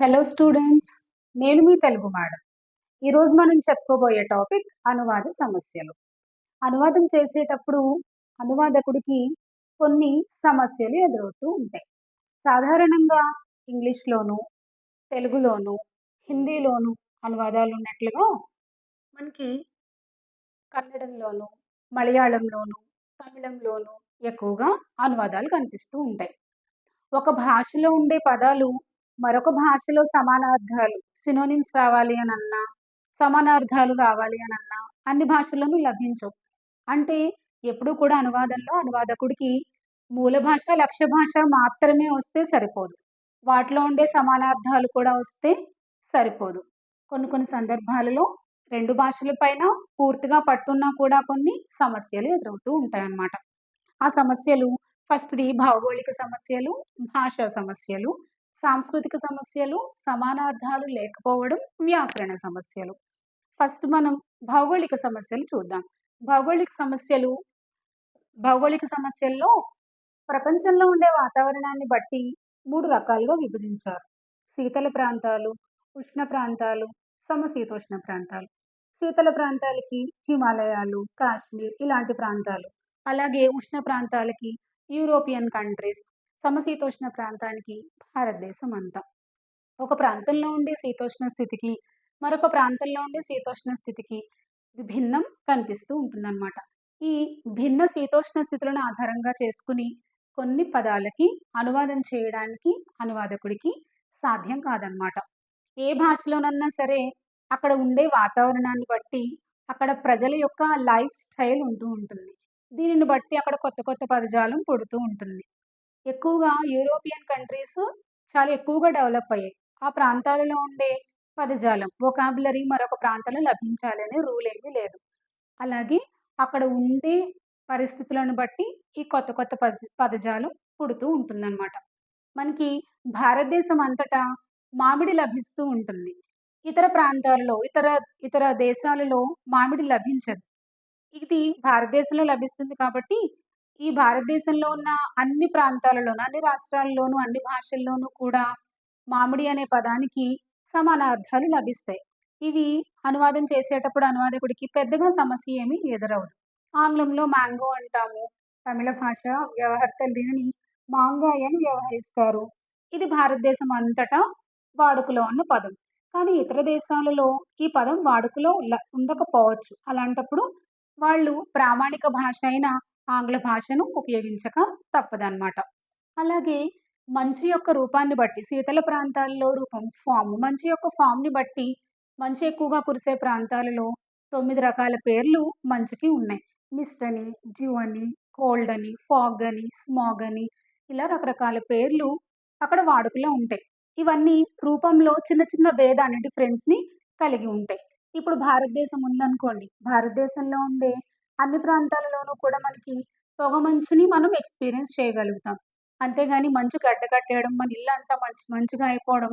Hello students నేను మీ Telugu madam. ఈరోజు మనం చెప్పుకోబోయే టాపిక్ అనువాద సమస్యలు. అనువాదం చేసేటప్పుడు అనువాదకుడికి కొన్ని సమస్యలు ఎదురవుతూ ఉంటాయి. సాధారణంగా ఇంగ్లీష్లోను తెలుగులోను హిందీలోను అనువాదాలు ఉన్నట్లుగా మనకి కన్నడంలోను మలయాళంలోను తమిళంలోను ఎక్కువగా అనువాదాలు కనిపిస్తూ ఉంటాయి. ఒక భాషలో ఉండే పదాలు మరొక భాషలో సమానార్థాలు సినోనిమ్స్ రావాలి అని అన్నా సమానార్థాలు రావాలి అని అన్నా అన్ని భాషల్లోనూ లభించవు. అంటే ఎప్పుడు కూడా అనువాదంలో అనువాదకుడికి మూల భాష లక్ష్య భాష మాత్రమే వస్తే సరిపోదు. వాటిలో ఉండే సమానార్థాలు కూడా వస్తే సరిపోదు. కొన్ని కొన్ని సందర్భాలలో రెండు భాషల పైన పూర్తిగా పట్టున్నా కూడా కొన్ని సమస్యలు ఎదురవుతూ ఉంటాయన్నమాట. ఆ సమస్యలు ఫస్ట్ది భౌగోళిక సమస్యలు భాషా సమస్యలు సాంస్కృతిక సమస్యలు సమానార్థాలు లేకపోవడం వ్యాకరణ సమస్యలు. ఫస్ట్ మనం భౌగోళిక సమస్యలు చూద్దాం. భౌగోళిక సమస్యలు భౌగోళిక సమస్యల్లో ప్రపంచంలో ఉండే వాతావరణాన్ని బట్టి మూడు రకాలుగా విభజించారు. శీతల ప్రాంతాలు ఉష్ణ ప్రాంతాలు సమశీతోష్ణ ప్రాంతాలు. శీతల ప్రాంతాలకి హిమాలయాలు కాశ్మీర్ ఇలాంటి ప్రాంతాలు. అలాగే ఉష్ణ ప్రాంతాలకి యూరోపియన్ కంట్రీస్ సమశీతోష్ణ ప్రాంతానికి భారతదేశం అంతా. ఒక ప్రాంతంలో ఉండే శీతోష్ణ స్థితికి మరొక ప్రాంతంలో ఉండే శీతోష్ణ స్థితికి విభిన్నం కనిపిస్తూ ఉంటుందన్నమాట. ఈ భిన్న శీతోష్ణ స్థితులను ఆధారంగా చేసుకుని కొన్ని పదాలకి అనువాదం చేయడానికి అనువాదకుడికి సాధ్యం కాదనమాట ఏ భాషలోనన్నా సరే అక్కడ ఉండే వాతావరణాన్ని బట్టి అక్కడ ప్రజల యొక్క లైఫ్ స్టైల్ ఉంటూ ఉంటుంది. దీనిని బట్టి అక్కడ కొత్త కొత్త పదజాలం పుడుతూ ఉంటుంది. ఎక్కువగా యూరోపియన్ కంట్రీస్ చాలా ఎక్కువగా డెవలప్ అయ్యాయి. ఆ ప్రాంతాలలో ఉండే పదజాలం వొకాబులరీ మరొక ప్రాంతంలో లభించాలనే రూల్ ఏమీ లేదు. అలాగే అక్కడ ఉండే పరిస్థితులను బట్టి ఈ కొత్త కొత్త పద పదజాలం పుడుతూ ఉంటుందన్నమాట. మనకి భారతదేశం అంతటా మామిడి లభిస్తూ ఉంటుంది. ఇతర ప్రాంతాలలో ఇతర ఇతర దేశాలలో మామిడి లభించదు. ఇది భారతదేశంలో లభిస్తుంది కాబట్టి ఈ భారతదేశంలో ఉన్న అన్ని ప్రాంతాలలోనూ అన్ని రాష్ట్రాల్లోనూ అన్ని భాషల్లోనూ కూడా మామిడి అనే పదానికి సమాన అర్థాలు లభిస్తాయి. ఇవి అనువాదం చేసేటప్పుడు అనువాదకుడికి పెద్దగా సమస్య ఏమీ ఎదురవదు. ఆంగ్లంలో మ్యాంగో అంటాము తమిళ భాష వ్యవహర్తలు దీనిని మాంగాయ్ అని వ్యవహరిస్తారు. ఇది భారతదేశం అంతటా వాడుకలో ఉన్న పదం. కానీ ఇతర దేశాలలో ఈ పదం వాడుకలో ఉండకపోవచ్చు. అలాంటప్పుడు వాళ్ళు ప్రామాణిక భాష అయిన ఆంగ్ల భాషను ఉపయోగించక తప్పదన్నమాట. అలాగే మంచు యొక్క రూపాన్ని బట్టి శీతల ప్రాంతాల్లో రూపం ఫామ్ మంచు యొక్క ఫామ్ని బట్టి మంచు ఎక్కువగా కురిసే ప్రాంతాలలో తొమ్మిది రకాల పేర్లు మంచుకి ఉన్నాయి. మిస్ట్ అని డ్యూ అని కోల్డ్ అని ఫాగ్ అని స్మాగ్ అని ఇలా రకరకాల పేర్లు అక్కడ వాడుకలో ఉంటాయి. ఇవన్నీ రూపంలో చిన్న చిన్న భేదాన్ని డిఫరెన్స్ని కలిగి ఉంటాయి. ఇప్పుడు భారతదేశం ఉందనుకోండి. భారతదేశంలో ఉండే అన్ని ప్రాంతాలలోనూ కూడా మనకి పొగ మంచుని మనం ఎక్స్పీరియన్స్ చేయగలుగుతాం. అంతేగాని మంచు గడ్డ కట్టేయడం మన ఇల్లు అంతా మంచి మంచుగా అయిపోవడం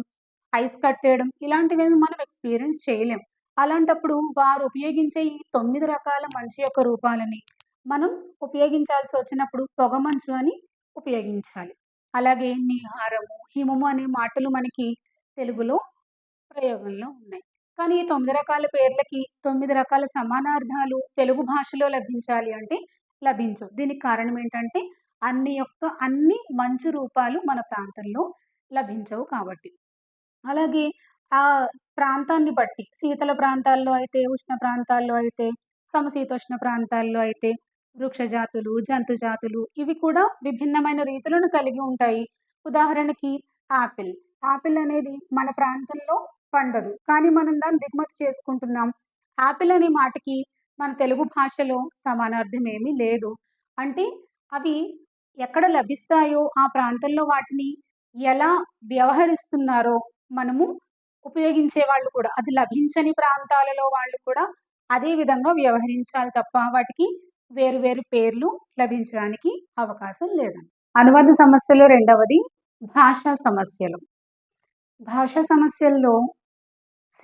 ఐస్ కట్టేయడం ఇలాంటివేమి మనం ఎక్స్పీరియన్స్ చేయలేం. అలాంటప్పుడు వారు ఉపయోగించే ఈ తొమ్మిది రకాల మంచు యొక్క రూపాలని మనం ఉపయోగించాల్సి వచ్చినప్పుడు పొగ మంచు అని ఉపయోగించాలి. అలాగే నిహారము హిమము అనే మాటలు మనకి తెలుగులో ప్రయోగంలో ఉన్నాయి. కానీ ఈ తొమ్మిది రకాల పేర్లకి తొమ్మిది రకాల సమానార్థాలు తెలుగు భాషలో లభించాలి అంటే లభించవు. దీనికి కారణం ఏంటంటే అన్ని యొక్క అన్ని మంచు రూపాలు మన ప్రాంతంలో లభించవు కాబట్టి. అలాగే ఆ ప్రాంతాన్ని బట్టి శీతల ప్రాంతాల్లో అయితే ఉష్ణ ప్రాంతాల్లో అయితే సమశీతోష్ణ ప్రాంతాల్లో అయితే వృక్ష జాతులు జంతు జాతులు ఇవి కూడా విభిన్నమైన రీతులను కలిగి ఉంటాయి. ఉదాహరణకి ఆపిల్. ఆపిల్ అనేది మన ప్రాంతంలో పండదు. కానీ మనం దాన్ని దిగుమతి చేసుకుంటున్నాం. యాపిల్ అనే మాటకి మన తెలుగు భాషలో సమానార్థం ఏమీ లేదు. అంటే అవి ఎక్కడ లభిస్తాయో ఆ ప్రాంతంలో వాటిని ఎలా వ్యవహరిస్తున్నారో మనము ఉపయోగించే వాళ్ళు కూడా అది లభించని ప్రాంతాలలో వాళ్ళు కూడా అదే విధంగా వ్యవహరించాలి తప్ప వాటికి వేరు వేరు పేర్లు లభించడానికి అవకాశం లేదండి. అనువాద సమస్యలు రెండవది భాషా సమస్యలు. భాషా సమస్యల్లో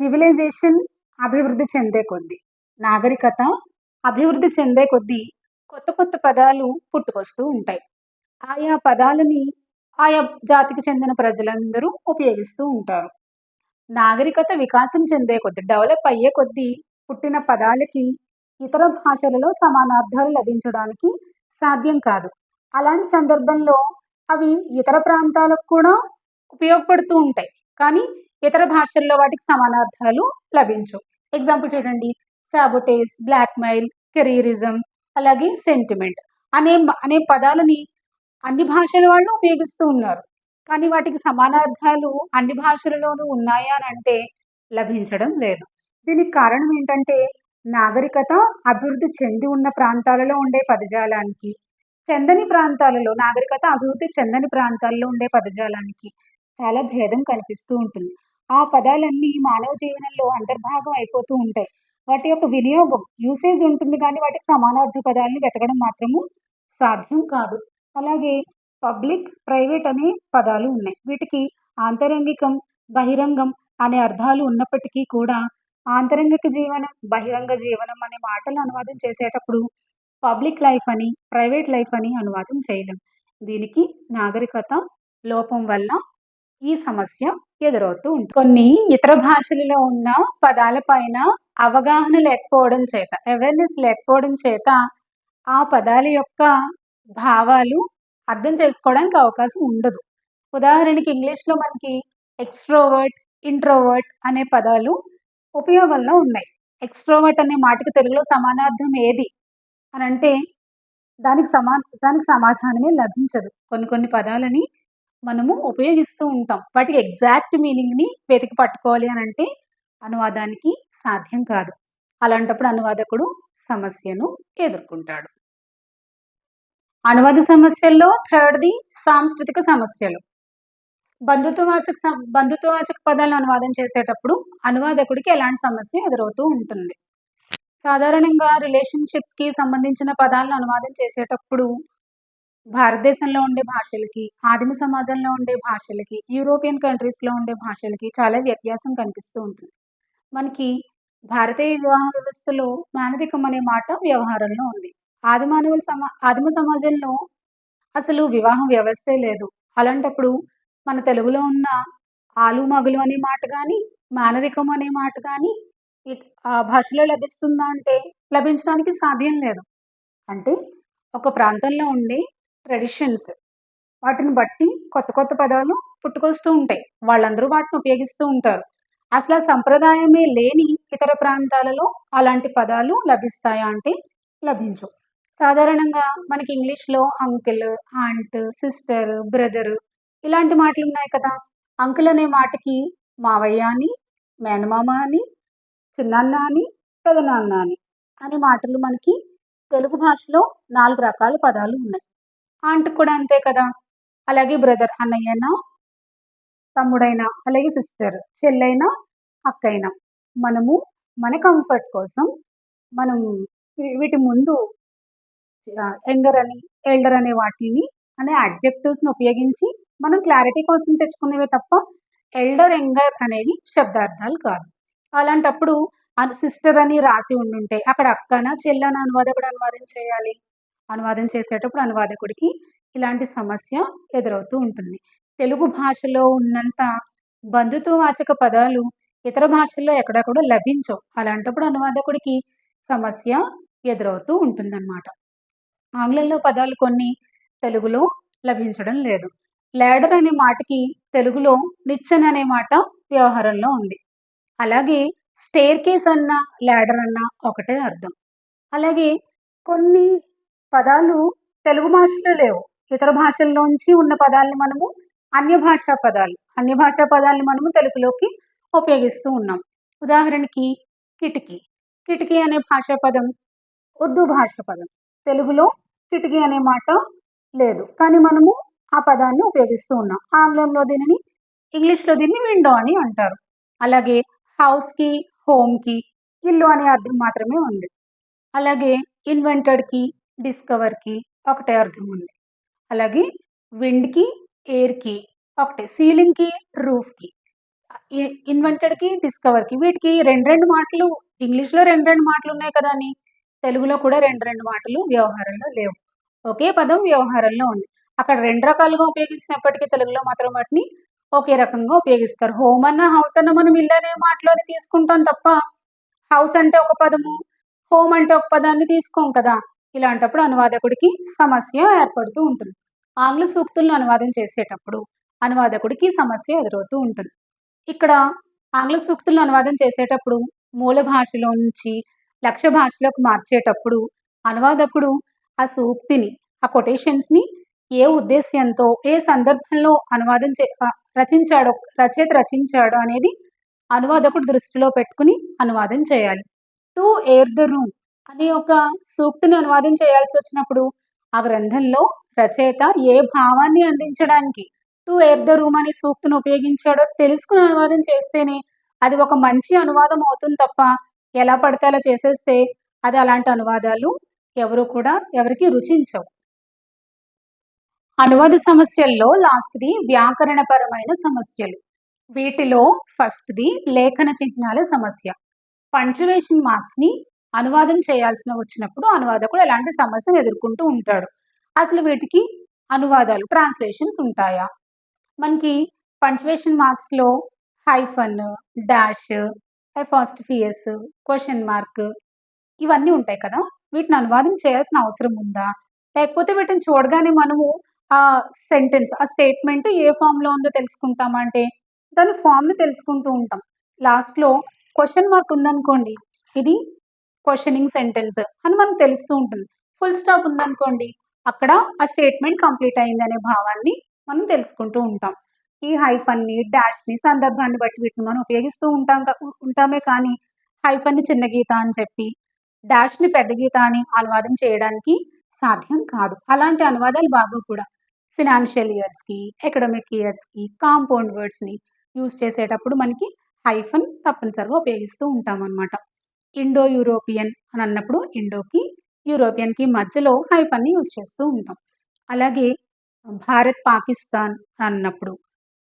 సివిలైజేషన్ అభివృద్ధి చెందే కొద్దీ నాగరికత అభివృద్ధి చెందే కొద్దీ కొత్త కొత్త పదాలు పుట్టుకొస్తూ ఉంటాయి. ఆయా పదాలని ఆయా జాతికి చెందిన ప్రజలందరూ ఉపయోగిస్తూ ఉంటారు. నాగరికత వికాసం చెందే కొద్దీ డెవలప్ అయ్యే కొద్దీ పుట్టిన పదాలకి ఇతర భాషలలో సమానార్థాలు లభించడానికి సాధ్యం కాదు. అలాంటి సందర్భంలో అవి ఇతర ప్రాంతాలకు కూడా ఉపయోగపడుతూ ఉంటాయి. కానీ ఇతర భాషల్లో వాటికి సమానార్థాలు లభించవు ఎగ్జాంపుల్ చూడండి. సాబొటేజ్ బ్లాక్మెయిల్ కెరీరిజం అలాగే సెంటిమెంట్ అనే అనే పదాలని అన్ని భాషల వాళ్ళు ఉపయోగిస్తూ ఉన్నారు. కానీ వాటికి సమానార్థాలు అన్ని భాషలలోనూ ఉన్నాయా అని అంటే లభించడం లేదు. దీనికి కారణం ఏంటంటే నాగరికత అభివృద్ధి చెంది ఉన్న ప్రాంతాలలో ఉండే పదజాలానికి చెందని ప్రాంతాలలో నాగరికత అభివృద్ధి చెందని ప్రాంతాల్లో ఉండే పదజాలానికి చాలా భేదం కనిపిస్తూ ఉంటుంది. ఆ పదాలన్నీ మానవ జీవనంలో అంతర్భాగం అయిపోతూ ఉంటాయి. వాటి యొక్క వినియోగం యూసేజ్ ఉంటుంది కానీ వాటికి సమానార్థ పదాలని వెతకడం మాత్రము సాధ్యం కాదు. అలాగే పబ్లిక్ ప్రైవేట్ అనే పదాలు ఉన్నాయి. వీటికి ఆంతరంగికం బహిరంగం అనే అర్థాలు ఉన్నప్పటికీ కూడా ఆంతరంగిక జీవనం బహిరంగ జీవనం అనే మాటలు అనువాదం చేసేటప్పుడు పబ్లిక్ లైఫ్ అని ప్రైవేట్ లైఫ్ అని అనువాదం చేయలేం. దీనికి నాగరికత లోపం వల్ల ఈ సమస్య ఎదురవుతూ ఉంటుంది. కొన్ని ఇతర భాషలలో ఉన్న పదాల పైన అవగాహన లేకపోవడం చేత అవేర్నెస్ లేకపోవడం చేత ఆ పదాల యొక్క భావాలు అర్థం చేసుకోవడానికి అవకాశం ఉండదు. ఉదాహరణకి ఇంగ్లీష్లో మనకి ఎక్స్ట్రోవర్ట్ ఇంట్రోవర్ట్ అనే పదాలు ఉపయోగంలో ఉన్నాయి. ఎక్స్ట్రోవర్ట్ అనే మాటకి తెలుగులో సమానార్థం ఏది? అని అంటే దానికి సమా దానికి సమాధానమే లభించదు. కొన్ని కొన్ని పదాలని మనము ఉపయోగిస్తూ ఉంటాం. వాటికి ఎగ్జాక్ట్ మీనింగ్ని వెతికి పట్టుకోవాలి అని అంటే అనువాదానికి సాధ్యం కాదు. అలాంటప్పుడు అనువాదకుడు సమస్యను ఎదుర్కొంటాడు. అనువాద సమస్యల్లో థర్డ్ది సాంస్కృతిక సమస్యలు. బంధుత్వవాచక బంధుత్వవాచక పదాలను అనువాదం చేసేటప్పుడు అనువాదకుడికి ఎలాంటి సమస్య ఎదురవుతూ ఉంటుంది. సాధారణంగా రిలేషన్షిప్స్కి సంబంధించిన పదాలను అనువాదం చేసేటప్పుడు భారతదేశంలో ఉండే భాషలకి ఆదిమ సమాజంలో ఉండే భాషలకి యూరోపియన్ కంట్రీస్లో ఉండే భాషలకి చాలా వ్యత్యాసం కనిపిస్తూ ఉంటుంది. మనకి భారతీయ వివాహ వ్యవస్థలో మేనరికం అనే మాట వ్యవహారంలో ఉంది. ఆదిమానవుల సమా ఆదిమ సమాజంలో అసలు వివాహం వ్యవస్థే లేదు. అలాంటప్పుడు మన తెలుగులో ఉన్న ఆలు మగులు అనే మాట కానీ మేనరికం అనే మాట కానీ ఆ భాషలో లభిస్తుందా అంటే లభించడానికి సాధ్యం లేదు. అంటే ఒక ప్రాంతంలో ఉండే ట్రెడిషన్స్. వాటిని బట్టి కొత్త కొత్త పదాలు పుట్టుకొస్తూ ఉంటాయి. వాళ్ళందరూ వాటిని ఉపయోగిస్తూ ఉంటారు. అసలు సంప్రదాయమే లేని ఇతర ప్రాంతాలలో అలాంటి పదాలు లభిస్తాయా అంటే లభించవు. సాధారణంగా మనకి ఇంగ్లీష్లో అంకిల్ ఆంట్ సిస్టర్ బ్రదర్ ఇలాంటి మాటలు ఉన్నాయి కదా. అంకుల్ అనే మాటకి మావయ్య అని మేనమామ అని చిన్నాన్న అని పెదనాన్న అని అనే మాటలు మనకి తెలుగు భాషలో నాలుగు రకాల పదాలు ఉన్నాయి. ఆంట్ కూడా అంతే కదా? అలాగే బ్రదర్ అన్నయ్యనా? తమ్ముడైనా? అలాగే సిస్టర్ చెల్లైనా? అక్కైనా? మనము మన కంఫర్ట్ కోసం మనం వీటి ముందు యంగర్ అని ఎల్డర్ అనే వాటిని అనే అడ్జెక్టివ్స్ని ఉపయోగించి మనం క్లారిటీ కోసం తెచ్చుకునేవే తప్ప ఎల్డర్ యంగర్ అనేవి శబ్దార్థాలు కాదు. అలాంటప్పుడు సిస్టర్ అని రాసి ఉండుంటే అక్కడ అక్కన చెల్లెన అనువాదకుడు అనువాదం చేయాలి? అనువాదం చేసేటప్పుడు అనువాదకుడికి ఇలాంటి సమస్య ఎదురవుతూ ఉంటుంది. తెలుగు భాషలో ఉన్నంత బంధుత్వవాచక పదాలు ఇతర భాషల్లో ఎక్కడా కూడా లభించవు. అలాంటప్పుడు అనువాదకుడికి సమస్య ఎదురవుతూ ఉంటుందన్నమాట. ఆంగ్లంలో పదాలు కొన్ని తెలుగులో లభించడం లేదు. లేడర్ అనే మాటకి తెలుగులో నిచ్చెన అనే మాట వ్యవహారంలో ఉంది. అలాగే స్టేర్ కేస్ అన్న ల్యాడర్ అన్న ఒకటే అర్థం. అలాగే కొన్ని పదాలు తెలుగు భాషలో లేవు. ఇతర భాషల్లోంచి ఉన్న పదాలని మనము అన్య భాషా పదాలు అన్య భాషా పదాలని మనము తెలుగులోకి ఉపయోగిస్తూ ఉన్నాం. ఉదాహరణకి కిటికీ. కిటికీ అనే భాషా పదం ఉర్దూ భాష పదం. తెలుగులో కిటికీ అనే మాట లేదు. కానీ మనము ఆ పదాన్ని ఉపయోగిస్తూ ఉన్నాం. ఆంగ్లంలో దీనిని ఇంగ్లీష్లో దీన్ని విండో అని అంటారు. అలాగే హౌస్కి హోమ్కి ఇల్లు అనే అర్థం మాత్రమే ఉంది. అలాగే ఇన్వెంటెడ్కి డిస్కవర్కి ఒకటే అర్థం ఉంది అలాగే విండ్కి ఎయిర్కి ఒకటే సీలింగ్కి రూఫ్కి ఇన్వెంటెడ్కి డిస్కవర్కి వీటికి రెండు రెండు మాటలు ఇంగ్లీష్లో రెండు రెండు మాటలు ఉన్నాయి కదా అని తెలుగులో కూడా రెండు రెండు మాటలు వ్యవహారంలో లేవు ఒకే పదం వ్యవహారంలో ఉంది అక్కడ రెండు రకాలుగా ఉపయోగించినప్పటికీ తెలుగులో మాత్రం వాటిని ఒకే రకంగా ఉపయోగిస్తారు. హోమ్ అన్న, హౌస్ అన్న మనం ఇల్లు అనే మాటలోనే తీసుకుంటాం తప్ప, హౌస్ అంటే ఒక పదము, హోమ్ అంటే ఒక పదాన్ని తీసుకోం కదా! ఇలాంటప్పుడు అనువాదకుడికి సమస్య ఏర్పడుతూ ఉంటుంది. ఆంగ్ల సూక్తులను అనువాదం చేసేటప్పుడు అనువాదకుడికి సమస్య ఎదురవుతూ ఉంటుంది. ఇక్కడ ఆంగ్ల సూక్తులను అనువాదం చేసేటప్పుడు మూల భాషలో నుంచి లక్ష్య భాషలోకి మార్చేటప్పుడు అనువాదకుడు ఆ సూక్తిని, ఆ కొటేషన్స్‌ని ఏ ఉద్దేశ్యంతో, ఏ సందర్భంలో అనువాదం చే రచించాడో రచయిత రచించాడో అనేది అనువాదకుడు దృష్టిలో పెట్టుకుని అనువాదం చేయాలి. టు ఎయిర్ ద రూమ్ అనే ఒక సూక్తిని అనువాదం చేయాల్సి వచ్చినప్పుడు ఆ గ్రంథంలో రచయిత ఏ భావాన్ని అందించడానికి టు ఎయిర్ ద రూమ్ అనే సూక్తిని ఉపయోగించాడో తెలుసుకుని అనువాదం చేస్తేనే అది ఒక మంచి అనువాదం అవుతుంది తప్ప, ఎలా పడితే అలా చేసేస్తే అది అలాంటి అనువాదాలు ఎవరు కూడా ఎవరికి రుచించవు. అనువాద సమస్యల్లో లాస్ట్‌ది వ్యాకరణపరమైన సమస్యలు. వీటిలో ఫస్ట్‌ది లేఖన చిహ్నాల సమస్య. పంక్చుయేషన్ మార్క్స్‌ని అనువాదం చేయాల్సిన వచ్చినప్పుడు అనువాదకుడు ఎలాంటి సమస్యను ఎదుర్కొంటూ ఉంటాడు. అసలు వీటికి అనువాదాలు ట్రాన్స్‌లేషన్స్ ఉంటాయా? మనకి punctuation మార్క్స్‌లో hyphen, dash, apostrophe question mark ఇవన్నీ ఉంటాయి కదా! వీటిని అనువాదం చేయాల్సిన అవసరం ఉందా? లేకపోతే వీటిని చూడగానే మనము ఆ సెంటెన్స్, ఆ స్టేట్మెంట్ ఏ ఫామ్లో ఉందో తెలుసుకుంటామంటే దాని ఫామ్ని తెలుసుకుంటూ ఉంటాం. లాస్ట్‌లో క్వశ్చన్ మార్క్ ఉందనుకోండి, ఇది క్వశ్చనింగ్ సెంటెన్స్ అని మనకు తెలుస్తూ ఉంటుంది. ఫుల్ స్టాప్ ఉందనుకోండి, అక్కడ ఆ స్టేట్మెంట్ కంప్లీట్ అయిందనే భావాన్ని మనం తెలుసుకుంటూ ఉంటాం. ఈ హైఫన్‌ని, డాష్‌ని సందర్భాన్ని బట్టి వీటిని మనం ఉపయోగిస్తూ ఉంటాం ఉంటామే కానీ, హైఫన్‌ని చిన్న గీత అని చెప్పి, డాష్‌ని పెద్ద గీత అని అనువాదం చేయడానికి సాధ్యం కాదు. అలాంటి అనువాదాలు బాగా కూడా. ఫినాన్షియల్ ఇయర్స్‌కి, ఎకడమిక్ ఇయర్స్‌కి, కాంపౌండ్ వర్డ్స్‌ని యూజ్ చేసేటప్పుడు మనకి హైఫన్ తప్పనిసరిగా ఉపయోగిస్తూ ఉంటామనమాట. ఇండో యూరోపియన్ అని అన్నప్పుడు ఇండోకి, యూరోపియన్‌కి మధ్యలో హైఫన్‌ని యూజ్ చేస్తూ ఉంటాం. అలాగే భారత్, పాకిస్తాన్ అన్నప్పుడు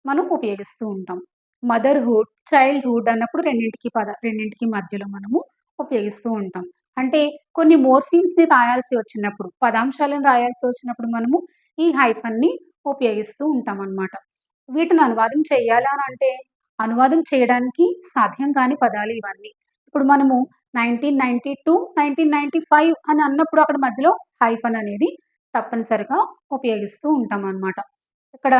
మనం ఉపయోగిస్తూ ఉంటాం. మదర్‌హుడ్, చైల్డ్‌హుడ్ అన్నప్పుడు రెండింటికి పద రెండింటికి మధ్యలో మనము ఉపయోగిస్తూ ఉంటాం. అంటే కొన్ని మోర్ఫిమ్స్‌ని రాయాల్సి వచ్చినప్పుడు, పదాంశాలను రాయాల్సి వచ్చినప్పుడు మనము ఈ హైఫన్‌ని ఉపయోగిస్తూ ఉంటాం అన్నమాట వీటిని అనువాదం చేయాలా అంటే అనువాదం చేయడానికి సాధ్యం కాని పదాలు ఇవన్నీ. ఇప్పుడు మనము 1992, 1995 అని అన్నప్పుడు అక్కడ మధ్యలో హైఫన్ అనేది తప్పనిసరిగా ఉపయోగిస్తూ ఉంటామనమాట. ఇక్కడ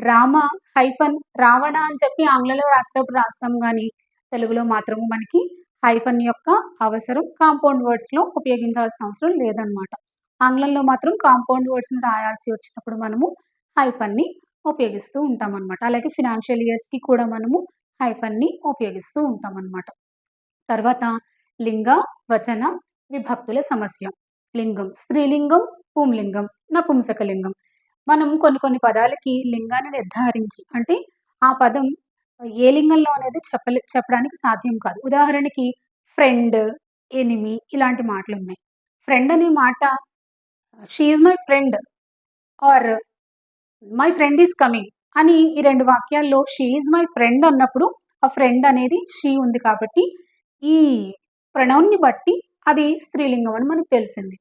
రామ హైఫన్ రావణ అని చెప్పి ఆంగ్లంలో రాసేటప్పుడు రాస్తాం కానీ తెలుగులో మాత్రము మనకి హైఫన్ యొక్క అవసరం కాంపౌండ్ వర్డ్స్‌లో ఉపయోగించాల్సిన అవసరం లేదనమాట. ఆంగ్లంలో మాత్రం కాంపౌండ్ వర్డ్స్‌ని రాయాల్సి వచ్చినప్పుడు మనము హైఫన్‌ని ఉపయోగిస్తూ ఉంటాం అనమాట అలాగే ఫినాన్షియల్ ఇయర్స్‌కి కూడా మనము హైఫన్‌ని ఉపయోగిస్తూ ఉంటామనమాట. తర్వాత లింగ, వచన, విభక్తుల సమస్య. లింగం స్త్రీలింగం, పుంలింగం, నపుంసకలింగం. మనం కొన్ని కొన్ని పదాలకి లింగాన్ని నిర్ధారించి అంటే ఆ పదం ఏ లింగంలో అనేది చెప్పలే చెప్పడానికి సాధ్యం కాదు. ఉదాహరణకి ఫ్రెండ్, ఎనిమి ఇలాంటి మాటలు ఉన్నాయి ఫ్రెండ్ అనే మాట she my friend or my friend is coming అని ఈ రెండు వాక్యాల్లో షీ ఈజ్ మై ఫ్రెండ్ అన్నప్పుడు ఆ ఫ్రెండ్ అనేది షీ ఉంది కాబట్టి ఈ ప్రణౌన్ని బట్టి అది స్త్రీలింగం అని మనకు తెలిసింది.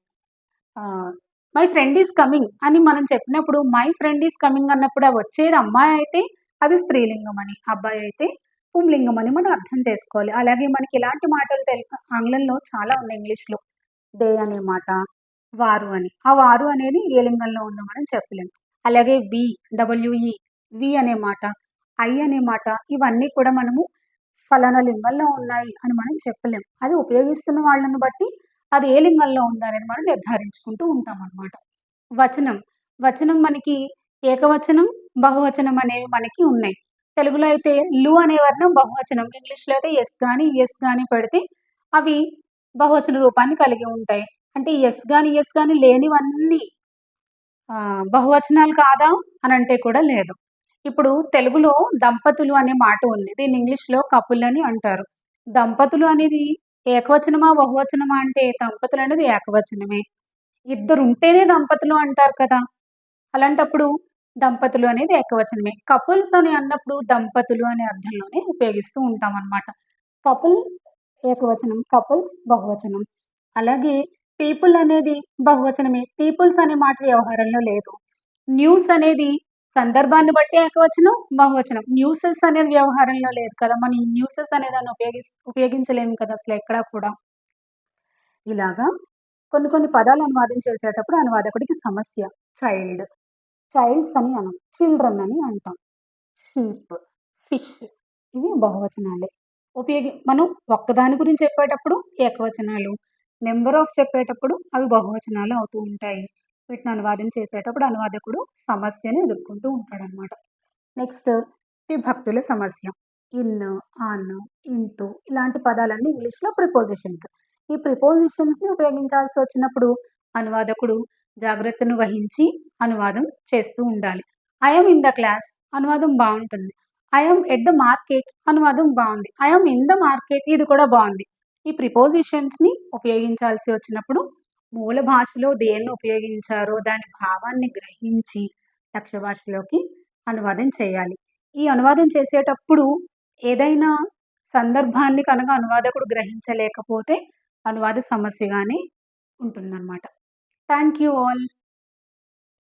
మై ఫ్రెండ్ ఈజ్ కమింగ్ అని మనం చెప్పినప్పుడు మై ఫ్రెండ్ ఈజ్ కమింగ్ అన్నప్పుడు వచ్చేది అమ్మాయి అయితే అది స్త్రీలింగం అని, అబ్బాయి అయితే పుంలింగం అని మనం అర్థం చేసుకోవాలి. అలాగే మనకి ఇలాంటి మాటలు తెలుసు ఆంగ్లంలో చాలా ఉన్నాయి ఇంగ్లీష్‌లో. దే అనే మాట, వారు అని. ఆ వారు అనేది ఏ లింగంలో ఉందో మనం చెప్పలేము అలాగే వి, డబ్ల్యూఈ వి అనే మాట, ఐ అనే మాట ఇవన్నీ కూడా మనము ఫలానా లింగంలో ఉన్నాయి అని మనం చెప్పలేం. అది ఉపయోగిస్తున్న వాళ్ళని బట్టి అది ఏ లింగంలో ఉందనేది మనం నిర్ధారించుకుంటూ ఉంటాం అనమాట వచనం, వచనం మనకి ఏకవచనం, బహువచనం అనేవి మనకి ఉన్నాయి. తెలుగులో అయితే లు అనే వర్ణం బహువచనం. ఇంగ్లీష్‌లో అయితే ఎస్ కానీ ఎస్ గాని పెడితే అవి బహువచన రూపాన్ని కలిగి ఉంటాయి. అంటే ఎస్ కానీ ఎస్ కానీ లేనివన్నీ బహువచనాలు కాదా అని అంటే కూడా లేదు. ఇప్పుడు తెలుగులో దంపతులు అనే మాట ఉంది. దీన్ని ఇంగ్లీష్‌లో కపుల్ అని అంటారు. దంపతులు అనేది ఏకవచనమా, బహువచనమా అంటే దంపతులు అనేది ఏకవచనమే. ఇద్దరుంటేనే దంపతులు అంటారు కదా! అలాంటప్పుడు దంపతులు అనేది ఏకవచనమే. కపుల్స్ అని అన్నప్పుడు దంపతులు అనే అర్థంలోనే ఉపయోగిస్తూ ఉంటాం అనమాట కపుల్ ఏకవచనం, కపుల్స్ బహువచనం. అలాగే పీపుల్ అనేది బహువచనమే. పీపుల్స్ అనే మాట వ్యవహారంలో లేదు. న్యూస్ అనేది సందర్భాన్ని బట్టి ఏకవచనం, బహువచనం. న్యూసెస్ అనేది వ్యవహారంలో లేదు కదా! మనం ఈ న్యూసెస్ అనే దాన్ని ఉపయోగి ఉపయోగించలేము కదా అసలు ఎక్కడా కూడా. ఇలాగా కొన్ని కొన్ని పదాలు అనువాదం చేసేటప్పుడు అనువాదకుడికి సమస్య. చైల్డ్, చైల్డ్స్ అని అనం. చిల్డ్రన్ అని అంటాం. షీప్, ఫిష్ ఇవి బహువచనాలే. ఉపయోగి మనం ఒక్కదాని గురించి చెప్పేటప్పుడు ఏకవచనాలు, నెంబర్ ఆఫ్ చెప్పేటప్పుడు అవి బహువచనాలు అవుతూ ఉంటాయి. వీటిని అనువాదం చేసేటప్పుడు అనువాదకుడు సమస్యను ఎదుర్కొంటూ ఉంటాడనమాట. నెక్స్ట్ విభక్తుల సమస్య. ఇన్, ఆన్, ఇంటూ ఇలాంటి పదాలన్నీ ఇంగ్లీష్‌లో ప్రిపోజిషన్స్. ఈ ప్రిపోజిషన్స్‌ని ఉపయోగించాల్సి వచ్చినప్పుడు అనువాదకుడు జాగ్రత్తను వహించి అనువాదం చేస్తూ ఉండాలి. ఐఎమ్ ఇన్ ద క్లాస్ అనువాదం బాగుంటుంది ఐఎమ్ ఎట్ ద మార్కెట్ అనువాదం బాగుంది ఐ ఇన్ ద మార్కెట్ ఇది కూడా బాగుంది ఈ ప్రిపోజిషన్స్‌ని ఉపయోగించాల్సి వచ్చినప్పుడు మూల భాషలో దేన్ని ఉపయోగించారో దాని భావాన్ని గ్రహించి దక్ష భాషలోకి అనువాదం చేయాలి. ఈ అనువాదం చేసేటప్పుడు ఏదైనా సందర్భాన్ని కనుక అనువాదకుడు గ్రహించలేకపోతే అనువాద సమస్యగానే ఉంటుందన్నమాట. Thank you all.